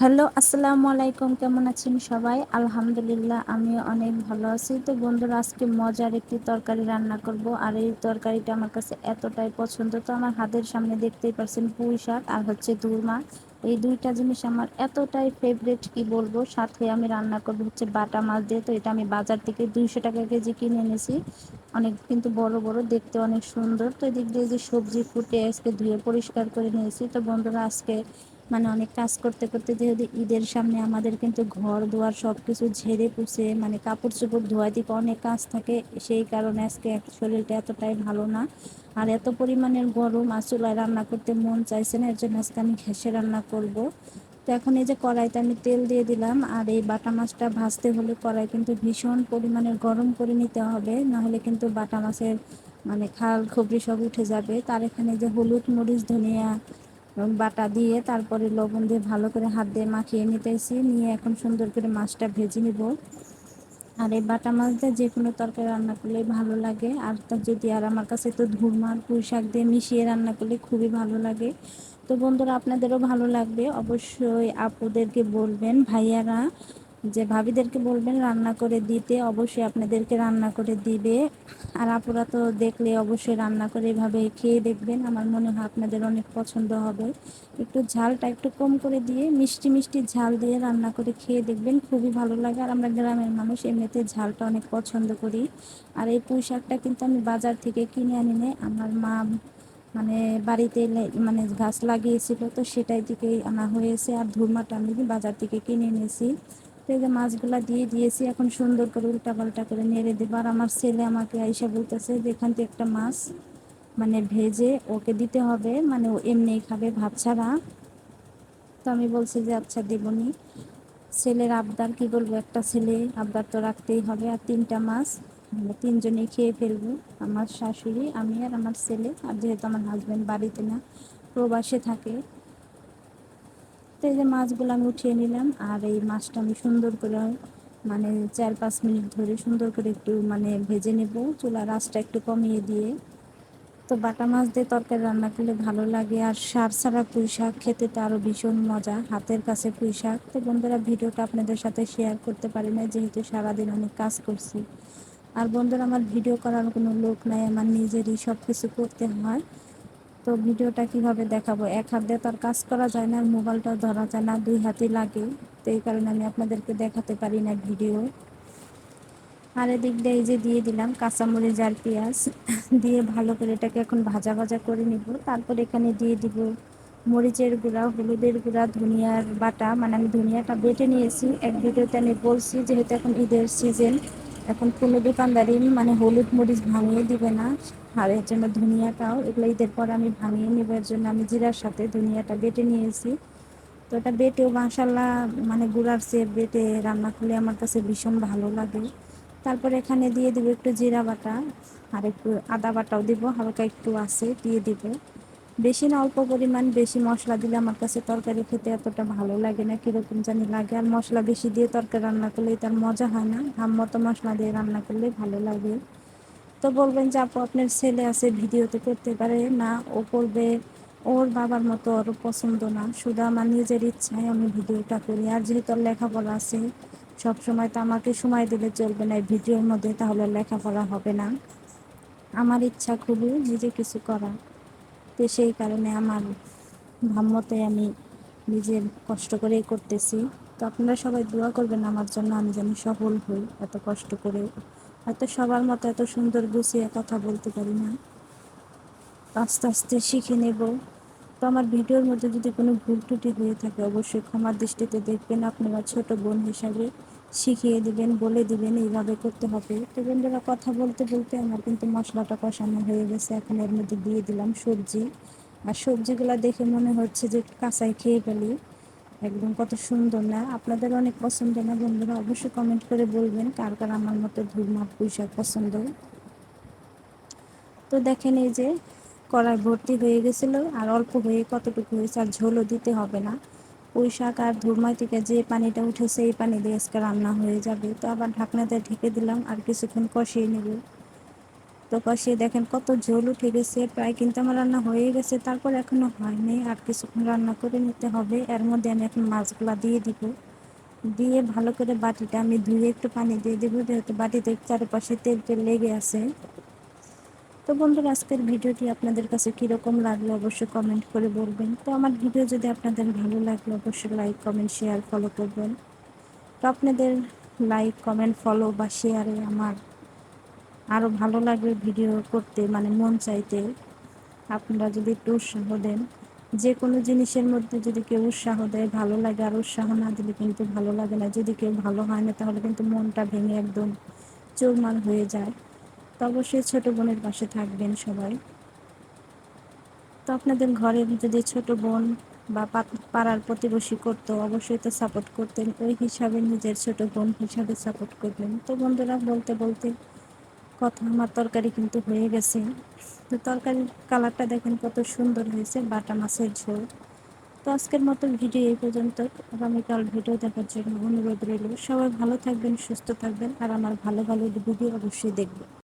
Hello, আসসালামু আলাইকুম। কেমন আছেন সবাই? আলহামদুলিল্লাহ আমি অনেক ভালো আছি। তো বন্ধুরা, আজকে মজার একটি তরকারি রান্না করব। আর এই তরকারিটা আমার কাছে এতটাই পছন্দ। তো আমার হাতের সামনে দেখতেই পাচ্ছেন পুঁই শাক আর হচ্ছে দুর্মা এই দুইটা জিনিস আমার এতটাই ফেভারেট কি বলব? সাথে আমি রান্না করব হচ্ছে বাটা মাছ দিয়ে। তো এটা আমি বাজার থেকে দুইশো টাকা কেজি কিনে এনেছি। অনেক কিন্তু বড় বড়, দেখতে অনেক সুন্দর। তো এদিক দিয়ে যে সবজি ফুটে আজকে ধুয়ে পরিষ্কার করে নিয়েছি। তো বন্ধুরা, আজকে মানে অনেক কাজ করতে করতে যেহেতু ঈদের সামনে আমাদের কিন্তু ঘর দুয়ার সব কিছু ঝেড়ে পুষে মানে কাপড় চোপড় ধোয়া দিকে অনেক কাজ থাকে, সেই কারণে আজকে শরীরটা এতটাই ভালো না। আর এত পরিমাণের গরম, আর চুলায় রান্না করতে মন চাইছে না, এর জন্য আজকে আমি ঘেসে রান্না করব। তো এখন এই যে কড়াইতে আমি তেল দিয়ে দিলাম, আর এই বাটা মাছটা ভাজতে হলে কড়াই কিন্তু ভীষণ পরিমাণের গরম করে নিতে হবে, নাহলে কিন্তু বাটা মাছের মানে খাল, খবরি সব উঠে যাবে। তার এখানে যে হলুদ, মরিচ, ধনিয়া বাটা দিয়ে তারপরে লবণ দিয়ে ভালো করে হাত দিয়ে মাখিয়ে নিতেছি। নিয়ে এখন সুন্দর করে মাছটা ভেজে নিব। আর এই বাটা মাছ দিয়ে যে কোনো তরকারি রান্না করলে ভালো লাগে। আর তা যদি আর আমার কাছে তো ধুরমার পুঁই শাক দিয়ে মিশিয়ে রান্না করলে খুবই ভালো লাগে। তো বন্ধুরা, আপনাদেরও ভালো লাগবে। অবশ্যই আপুদেরকে বলবেন, ভাইয়ারা যে ভাবিদেরকে বলবেন, রান্না করে দিতে অবশ্যই আপনাদেরকে রান্না করে দিবে। আর আপুরা তো দেখলে অবশ্যই রান্না করে এভাবে খেয়ে দেখবেন। আমার মনে হয় আপনাদের অনেক পছন্দ হবে। একটু ঝালটা একটু কম করে দিয়ে, মিষ্টি মিষ্টি ঝাল দিয়ে রান্না করে খেয়ে দেখবেন। খুবই ভালো লাগে। আর আমরা গ্রামের মানুষ, এমনিতে ঝালটা অনেক পছন্দ করি। আর এই পুঁই শাকটা কিন্তু আমি বাজার থেকে কিনে আনি আমার মা মানে বাড়িতে মানে গাছ লাগিয়েছিল, তো সেটাই থেকেই আনা হয়েছে। আর ধুরমাটা আমি বাজার থেকে কিনে এনেছি। যে মাছগুলা দিয়ে দিয়েছি, এখন সুন্দর করে উল্টা পাল্টা করে নেড়ে দেবো। আর আমার ছেলে আমাকে আইসা বলতেছে যে, এখান থেকে একটা মাছ মানে ভেজে ওকে দিতে হবে মানে ও এমনিই খাবে ভাত ছাড়া। তো আমি বলছি যে আচ্ছা দেবনি। ছেলের আবদার, কি বলব, একটা ছেলে আবদার তো রাখতেই হবে। আর তিনটা মাছ আমরা তিনজনেই খেয়ে ফেলব, আমার শাশুড়ি, আমি আর আমার ছেলে। আর যেহেতু আমার হাজব্যান্ড বাড়িতে না, প্রবাসে থাকে তো এই যে মাছগুলো আমি উঠিয়ে নিলাম, আর এই মাছটা আমি সুন্দর করে মানে চার পাঁচ মিনিট ধরে সুন্দর করে একটু মানে ভেজে নেব। চুলার আঁচটা একটু কমিয়ে দিয়ে। তো বাটা মাছ দিয়ে তরকারি রান্না করলে ভালো লাগে। আর সার ছাড়া পুঁই শাক খেতে তো আরও ভীষণ মজা। হাতের কাছে পুঁই শাক। তো বন্ধুরা, ভিডিওটা আপনাদের সাথে শেয়ার করতে পারি না যেহেতু সারাদিন অনেক কাজ করছি। আর বন্ধুরা, আমার ভিডিও করার কোনো লোক নাই। আমার নিজেরই সব কিছু করতে হয়। তো ভিডিওটা কীভাবে দেখাবো? এক হাত দিয়ে তো আর কাজ করা যায় না, আর মোবাইলটাও ধরা যায় না, দুই হাতে লাগে। তো এই কারণে আমি আপনাদেরকে দেখাতে পারি না ভিডিও। আর এদিক দিয়ে এই যে দিয়ে দিলাম কাঁচামরিচ আর পেঁয়াজ। দিয়ে ভালো করে এটাকে এখন ভাজা ভাজা করে নিব। তারপর এখানে দিয়ে দিব মরিচের গুঁড়া, হলুদের গুঁড়া, ধনিয়ার বাটা। মানে আমি ধনিয়াটা বেটে নিয়েছি। এক ভিডিওতে আমি বলছি, যেহেতু এখন ঈদের সিজন এখন কোনো দোকানদারই মানে হলুদ মরিচ ভাঙিয়ে দিবে না। আর এর জন্য ধনিয়াটাও এগুলো ঈদের পর আমি ভাঙিয়ে নেব। এর জন্য আমি জিরার সাথে ধনিয়াটা বেটে নিয়েছি। তো এটা বেটেও মাসাল্লাহ মানে গুঁড়ার চেয়ে বেটে রান্না করলে আমার কাছে ভীষণ ভালো লাগে। তারপর এখানে দিয়ে দিব একটু জিরা বাটা আর একটু আদা বাটাও দিব, হালকা একটু আছে দিয়ে দিব। বেশি না, অল্প পরিমাণ বেশি মশলা দিলে আমার কাছে তরকারি খেতে এতটা ভালো লাগে না, কীরকম জানি লাগে। আর মশলা বেশি দিয়ে তরকারি রান্না করলে তার মজা হয় না হাম মতো মশলা দিয়ে রান্না করলে ভালো লাগে। তো বলবেন যে, আপু, আপনার ছেলে আছে ভিডিওতে করতে পারে না, ও করবে। ওর বাবার মতো ওর পছন্দ না। শুধু আমার নিজের ইচ্ছায় আমি ভিডিওটা করি। আর যেহেতু লেখাপড়া আছে সব সময় তো আমাকে সময় দিলে চলবে না ভিডিওর মধ্যে, তাহলে লেখাপড়া হবে না। আমার ইচ্ছা খুবই নিজে কিছু করা তো সেই কারণে আমার ভাম্যতে আমি নিজের কষ্ট করেই করতেছি। তো আপনারা সবাই দোয়া করবেন আমার জন্য, আমি যেন সফল হই, এত কষ্ট করে হয়তো সবার মতো এত সুন্দর গুছিয়ে কথা বলতে পারি না। আস্তে আস্তে শিখে নেব। তো আমার ভিডিওর মধ্যে যদি কোনো ভুল ত্রুটি হয়ে থাকে, অবশ্যই ক্ষমার দৃষ্টিতে দেখবেন। আপনারা ছোট বোন হিসাবে শিখিয়ে দিবেন, বলে দিবেন, এইভাবে করতে হবে। তো বন্ধুরা, কথা বলতে বলতে আমার কিন্তু মশলাটা কষানো হয়ে গেছে। এখন এর মধ্যে দিয়ে দিলাম সবজি। আর সবজিগুলো দেখে মনে হচ্ছে যে কাঁচাই খেয়ে ফেলি। একদম কত সুন্দর না? আপনাদের অনেক পছন্দ না বন্ধুরা? অবশ্যই কমেন্ট করে বলবেন কার কার আমার মতো ধুরমাপ পুঁইশাক পছন্দ। তো দেখেন এই যে কড়াই ভর্তি হয়ে গেছিল, আর অল্প হয়ে কতটুকু হয়েছে আর ঝোলও দিতে হবে না। পুঁই শাক আর ধুরমাই থেকে যে পানিটা উঠেছে, এই পানি দিয়ে আজকে রান্না হয়ে যাবে। তো আবার ঢাকনাতে ঢেকে দিলাম, আর কিছুক্ষণ কষিয়ে নেব। তো কষিয়ে দেখেন কত ঝোল উঠে গেছে, প্রায় কিন্তু আমার রান্না হয়ে গেছে, তারপর এখনও হয়নি আর কিছুক্ষণ রান্না করে নিতে হবে, এর মধ্যে আমি এখন মাছগুলা দিয়ে দিব। দিয়ে ভালো করে বাটিটা আমি ধুয়ে একটু পানি দিয়ে দেবো, যেহেতু বাটিতে চারপাশে তেল তেল লেগে আছে। তো বন্ধুরা, আজকের ভিডিওটি আপনাদের কাছে কীরকম লাগল অবশ্যই কমেন্ট করে বলবেন। তো আমার ভিডিও যদি আপনাদের ভালো লাগল, অবশ্যই লাইক কমেন্ট শেয়ার ফলো করবেন। তো আপনাদের লাইক কমেন্ট ফলো বা শেয়ারে আমার আরও ভালো লাগবে ভিডিও করতে মানে মন চাইতে। আপনারা যদি একটু উৎসাহ দেন। যে কোনো জিনিসের মধ্যে যদি কেউ উৎসাহ দেয়, ভালো লাগে, আর উৎসাহ না দিলে কিন্তু ভালো লাগে না। যদি কেউ ভালো হয় না, তাহলে কিন্তু মনটা ভেঙে একদম চৌমাল হয়ে যায়। তো অবশ্যই ছোটো বোনের পাশে থাকবেন সবাই। তো আপনাদের ঘরের যদি ছোট বোন বা পাড়ার প্রতিবেশী করতো, অবশ্যই তো সাপোর্ট করতেন। ওই হিসাবে নিজের ছোট বোন হিসাবে সাপোর্ট করবেন। তো বন্ধুরা, বলতে বলতে কথা আমার তরকারি কিন্তু হয়ে গেছে। তো তরকারির কালারটা দেখেন কত সুন্দর হয়েছে, বাটা মাছের ঝোল। তো আজকের মতো ভিডিও এই পর্যন্ত। আগামীকাল ভিডিও দেখার জন্য অনুরোধ রইল। সবাই ভালো থাকবেন, সুস্থ থাকবেন, আর আমার ভালো ভালো ভিডিও অবশ্যই দেখবেন।